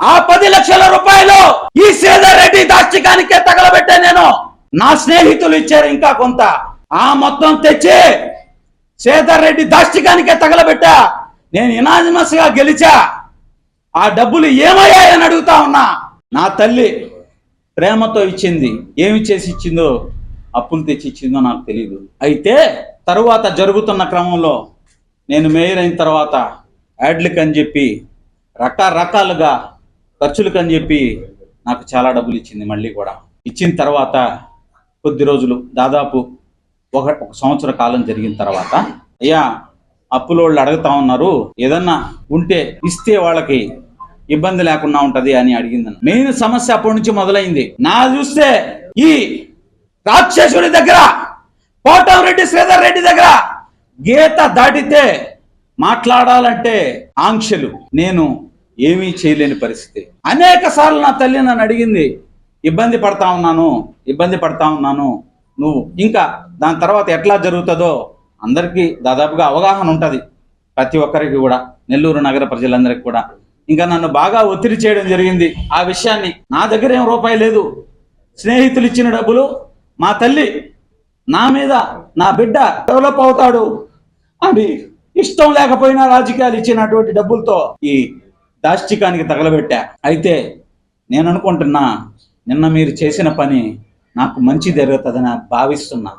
ఆ పది లక్షల రూపాయలు ఈ శ్రీధర్ రెడ్డి దాష్టికానికే తగలబెట్టా నేను. నా స్నేహితులు ఇచ్చారు ఇంకా కొంత. ఆ మొత్తం తెచ్చి శ్రీధర్ రెడ్డి దాష్టికానికే తగలబెట్టా. నేను ఇనానిమస్గా గెలిచా. ఆ డబ్బులు ఏమయ్యాయని అడుగుతా ఉన్నా. నా తల్లి ప్రేమతో ఇచ్చింది. ఏమి చేసి ఇచ్చిందో అప్పులు తెచ్చి ఇచ్చిందో నాకు తెలియదు అయితే తరువాత జరుగుతున్న క్రమంలో నేను మేయర్ అయిన తర్వాత యాడ్లిక్ అని చెప్పి రకరకాలుగా ఖర్చులకు అని చెప్పి నాకు చాలా డబ్బులు ఇచ్చింది మళ్ళీ కూడా. ఇచ్చిన తర్వాత కొద్ది రోజులు దాదాపు ఒక ఒక సంవత్సర కాలం జరిగిన తర్వాత అయ్యా అప్పులోళ్ళు అడుగుతా ఉన్నారు ఏదన్నా ఉంటే ఇస్తే వాళ్ళకి ఇబ్బంది లేకుండా ఉంటది అని అడిగింది మెయిన్ సమస్య అప్పటి నుంచి మొదలైంది. నా చూస్తే ఈ రాక్షసుడి దగ్గర కోటంరెడ్డి శ్రీధర్ రెడ్డి దగ్గర గీత దాటితే మాట్లాడాలంటే ఆంక్షలు. నేను ఏమీ చేయలేని పరిస్థితి. అనేక సార్లు నా తల్లి నన్ను అడిగింది ఇబ్బంది పడతా ఉన్నాను ఇబ్బంది పడతా ఉన్నాను నువ్వు ఇంకా దాని తర్వాత ఎట్లా జరుగుతుందో అందరికీ దాదాపుగా అవగాహన ఉంటుంది. ప్రతి ఒక్కరికి కూడా నెల్లూరు నగర ప్రజలందరికీ కూడా. ఇంకా నన్ను బాగా ఒత్తిడి చేయడం జరిగింది. ఆ విషయాన్ని నా దగ్గర ఏం రూపాయి లేదు. స్నేహితులు ఇచ్చిన డబ్బులు మా తల్లి నా మీద నా బిడ్డ డెవలప్ అవుతాడు అని ఇష్టం లేకపోయినా రాజకీయాలు ఇచ్చినటువంటి డబ్బులతో ఈ దాష్టికానికి తగలబెట్టా. అయితే నేను అనుకుంటున్నా నిన్న మీరు చేసిన పని నాకు మంచి జరుగుతుందని భావిస్తున్నా.